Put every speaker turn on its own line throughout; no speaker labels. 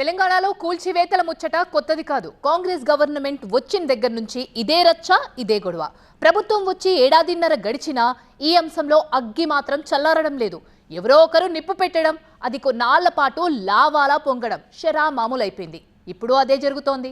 తెలంగాణలో కూల్చివేతల ముచ్చట కొత్తది కాదు. కాంగ్రెస్ గవర్నమెంట్ వచ్చిన దగ్గర నుంచి ఇదే రచ్చ ఇదే గొడవ. ప్రభుత్వం వచ్చి ఏడాదిన్నర గడిచినా ఈ అంశంలో అగ్గి మాత్రం చల్లారడం లేదు. ఎవరో ఒకరు నిప్పు పెట్టడం అది కొన్నాళ్ళ పాటు లావాలా పొంగడం షరా మామూలైపోయింది ఇప్పుడు అదే జరుగుతోంది.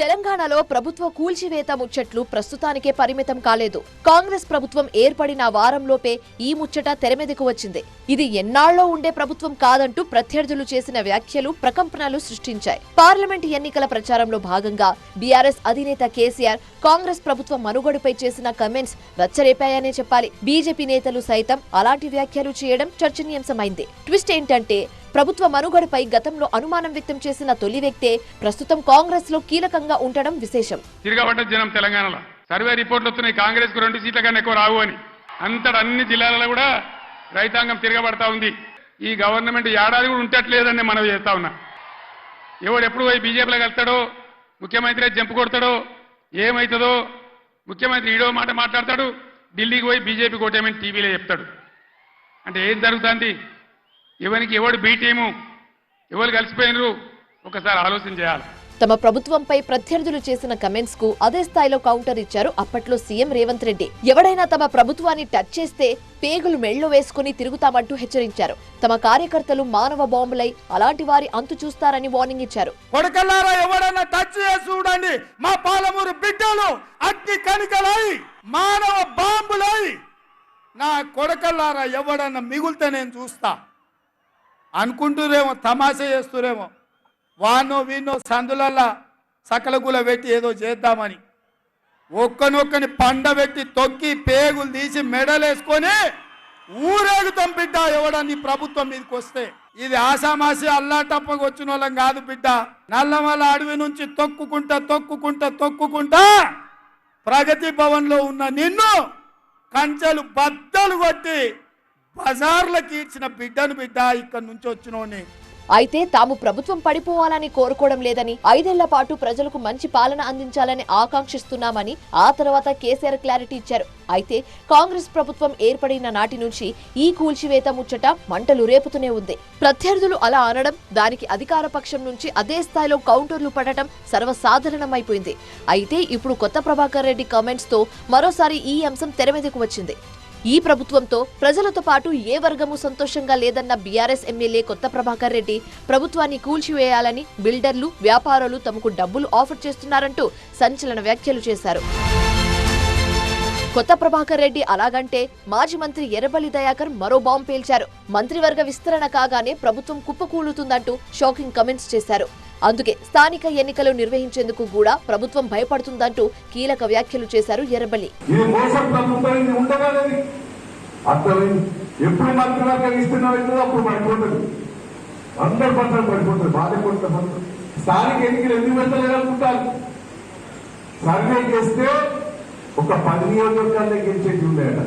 తెలంగాణలో ప్రభుత్వ కూల్చివేత ముచ్చట్లు ప్రస్తుతానికే పరిమితం కాలేదు. కాంగ్రెస్ ప్రభుత్వం ఏర్పడిన వారంలోపే ఈ ముచ్చట తెరమీదకు వచ్చింది. ఇది ఎన్నాళ్ళో ఉండే ప్రభుత్వం కాదంటూ ప్రత్యర్థులు చేసిన వ్యాఖ్యలు ప్రకంపనలు సృష్టించాయి. పార్లమెంట్ ఎన్నికల ప్రచారంలో భాగంగా బీఆర్ఎస్ అధినేత కేసీఆర్ కాంగ్రెస్ ప్రభుత్వ మనుగడపై చేసిన కమెంట్స్ రచ్చరేపాయనే చెప్పాలి. బీజేపీ నేతలు సైతం అలాంటి వ్యాఖ్యలు చేయడం చర్చనీయాంశమైంది. ట్విస్ట్ ఏంటంటే ప్రభుత్వ మనుగడపై గతంలో అనుమానం వ్యక్తం చేసిన తొలి వ్యక్తే ప్రస్తుతం కాంగ్రెస్లో కీలకంగా ఉండడం విశేషం.
తిరగబడ్డ జనం తెలంగాణలో. సర్వే రిపోర్ట్లు వస్తున్నాయి. కాంగ్రెస్కు రెండు సీట్ల కన్నా ఎక్కువ రావు అని. అంతట అన్ని జిల్లాలలో కూడా రైతాంగం తిరగబడతా ఉంది. ఈ గవర్నమెంట్ ఏడాది కూడా ఉంటట్లేదని మనం చేస్తా ఉన్నా. ఎవడు ఎప్పుడు పోయి బీజేపీలోకి వెళ్తాడో ముఖ్యమంత్రి జంపు కొడతాడో ఏమవుతుందో ముఖ్యమంత్రి ఈడో మాట మాట్లాడతాడు ఢిల్లీకి పోయి బీజేపీ కోటేమని టీవీలో చెప్తాడు. అంటే ఏం జరుగుతుంది? ఎవరికి ఎవడు బీ టీము? ఎవరు కలిసిపోయినరు? ఒకసారి ఆలోచన చేయాలి.
తమ ప్రభుత్వంపై ప్రత్యర్థులు చేసిన కమెంట్స్కు అదే స్థాయిలో కౌంటర్ ఇచ్చారు అప్పట్లో సీఎం రేవంత్ రెడ్డి. ఎవడైనా తమ ప్రభుత్వాన్ని టచ్ చేస్తే పేగులు మెళ్ళో వేసుకుని తిరుగుతామంటూ హెచ్చరించారు. తమ కార్యకర్తలు మానవ బాంబులై అలాంటి వారి అంతు చూస్తారని వార్నింగ్ ఇచ్చారు.
కొడకల్లారా ఎవడన్నా టచ్ చేసి చూడండి. మా పాలమూరు బిడ్డలు అగ్గి కణికలై మానవ బాంబులై. నా కొడకల్లారా ఎవడన్నా మిగులుతే నేను చూస్తా. అనుకుంటురేమో తమాషా చేస్తురేమో. వానో వీనో సందులల్లా సకలగుల పెట్టి ఏదో చేద్దామని. ఒక్కనొక్కని పండబెట్టి తొక్కి పేగులు తీసి మెడలేసుకొని ఊరేగుతాం బిడ్డ ఎవడని ప్రభుత్వం మీదకి వస్తే. ఇది ఆసామాసి అల్లాటప్పకు వచ్చిన వాళ్ళం కాదు బిడ్డ. నల్లమల అడవి నుంచి తొక్కుకుంటా తొక్కుకుంటా తొక్కుకుంటా ప్రగతి భవన్లో ఉన్న నిన్ను కంచెలు బద్దలు కొట్టి బజార్లకి ఇచ్చిన బిడ్డను బిడ్డ ఇక్కడ నుంచి వచ్చినోని
అయితే తాము ప్రభుత్వం పడిపోవాలని కోరుకోవడం లేదని ఐదేళ్ళ పాటు ప్రజలకు మంచి పాలన అందించాలని ఆకాంక్షిస్తున్నామని ఆ తర్వాత కేసీఆర్ క్లారిటీ ఇచ్చారు. అయితే కాంగ్రెస్ ప్రభుత్వం ఏర్పడిన నాటి నుంచి ఈ కూల్చివేత ముచ్చట మంటలు రేపుతూనే ఉంది. ప్రత్యర్థులు అలా అనడం దానికి అధికార పక్షం నుంచి అదే స్థాయిలో కౌంటర్లు పడటం సర్వసాధారణమైపోయింది. అయితే ఇప్పుడు కొత్త ప్రభాకర్ రెడ్డి కామెంట్స్తో మరోసారి ఈ అంశం తెరమీదకు వచ్చింది. ఈ ప్రభుత్వంతో ప్రజలతో పాటు ఏ వర్గము సంతోషంగా లేదన్న బీఆర్ఎస్ ఎమ్మెల్యే కొత్త ప్రభాకర్ రెడ్డి ప్రభుత్వాన్ని కూల్చివేయాలని బిల్డర్లు వ్యాపారులు తమకు డబ్బులు ఆఫర్ చేస్తున్నారంటూ సంచలన వ్యాఖ్యలు చేశారు. కొత్త ప్రభాకర్ రెడ్డి అలాగంటే మాజీ మంత్రి ఎర్రబల్లి దయాకర్ మరో బాంబు పేల్చారు. మంత్రివర్గ విస్తరణ కాగానే ప్రభుత్వం కుప్పకూలుతుందంటూ షాకింగ్ కమెంట్స్ చేశారు. అందుకే స్థానిక ఎన్నికలు నిర్వహించేందుకు కూడా ప్రభుత్వం భయపడుతుందంటూ కీలక వ్యాఖ్యలు చేశారు ఎర్రబల్లి.
ఎప్పుడు మంత్రివర్గం ఇస్తున్నావు అప్పుడు పడిపోతుంది. అందరు పట్ల పడిపోతుంది. బాధ కొంతమంది స్థానిక ఎన్నికలు ఎందుకు పెట్టలేదు అనుకుంటారు? సర్వే చేస్తే ఒక పది నియోజకవర్గాల్లో గెలిచేది ఉన్నాయట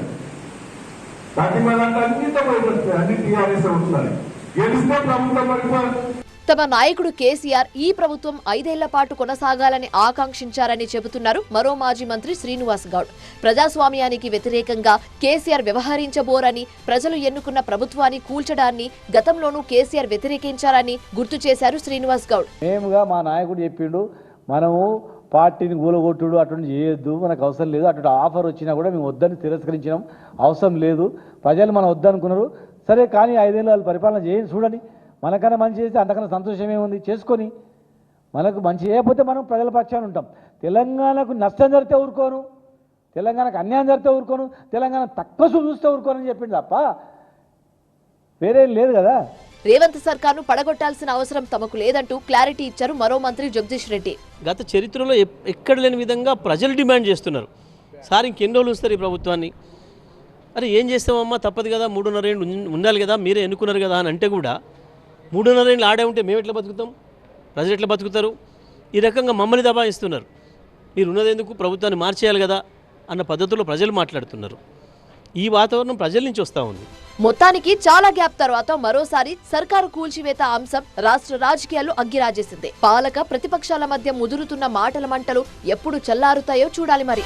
ప్రతి మనంటే అన్నింటితో పడిపోతుంది అన్ని టీఆర్ఎస్ ఉంటున్నారు గెలిస్తే ప్రభుత్వం పడిపోవాలి
తమ నాయకుడు కేసీఆర్ ఈ ప్రభుత్వం ఐదేళ్ళ పాటు కొనసాగాలని ఆకాంక్షించారని చెబుతున్నారు మరో మాజీ మంత్రి శ్రీనివాస్ గౌడ్. ప్రజాస్వామ్యానికి వ్యతిరేకంగా కేసీఆర్ వ్యవహరించబోరని ప్రజలు ఎన్నుకున్న ప్రభుత్వాన్ని కూల్చడాన్ని గతంలోనూ కేసీఆర్ వ్యతిరేకించారని గుర్తు చేశారు శ్రీనివాస్ గౌడ్.
మేముగా మా నాయకుడు చెప్పిండు మనము పార్టీని గూలగొట్టుడు అటువంటి చేయొద్దు మనకు అవసరం లేదు. అటువంటి ఆఫర్ వచ్చినా కూడా మేము వద్దని తిరస్కరించినాం. అవసరం లేదు. ప్రజలు మనం వద్దనుకున్నారు. సరే కానీ ఐదేళ్ళు వాళ్ళు పరిపాలన చేయండి చూడండి. మనకన్నా మంచి చేస్తే అంతకన్నా సంతోషం ఏముంది? చేసుకొని మనకు మంచి చేయకపోతే మనం ప్రజల పక్షాన్ని ఉంటాం. తెలంగాణకు నష్టం జరిగితే ఊరుకోను. తెలంగాణకు అన్యాయం జరిగితే ఊరుకోను. తెలంగాణ తక్కువ చూపు చూస్తే ఊరుకోనని చెప్పింది తప్ప వేరేం లేదు కదా.
రేవంత్ సర్కార్ను పడగొట్టాల్సిన అవసరం తమకు లేదంటూ క్లారిటీ ఇచ్చారు మరో మంత్రి జగదీష్ రెడ్డి.
గత చరిత్రలో ఎక్కడ లేని విధంగా ప్రజలు డిమాండ్ చేస్తున్నారు. సార్ ఇంకెన్ని రోజులు వస్తారు ఈ ప్రభుత్వాన్ని? అరే ఏం చేస్తామమ్మా? తప్పదు కదా మూడున్నర ఏళ్ళు ఉండాలి కదా మీరే ఎన్నుకున్నారు కదా అని అంటే కూడా మూడున్నర ఏళ్ళు ఆడే ఉంటే మేము ఎట్లా బతుకుతాం? ప్రజలు ఎట్లా బతుకుతారు? ఈ రకంగా మమ్మల్ని దబాయిస్తున్నారు. మీరు ఉన్నది ఎందుకు? ప్రభుత్వాన్ని మార్చేయాలి కదా అన్న పద్ధతిలో ప్రజలు మాట్లాడుతున్నారు. ఈ వాతావరణం ప్రజల నుంచి వస్తూ ఉంది.
మొత్తానికి చాలా గ్యాప్ తర్వాత మరోసారి సర్కారు కూల్చివేత అంశం రాష్ట్ర రాజకీయాలు అగ్గిరాజేసింది పాలక ప్రతిపక్షాల మధ్య ముదురుతున్న మాటల మంటలు ఎప్పుడు చల్లారుతాయో చూడాలి మరి.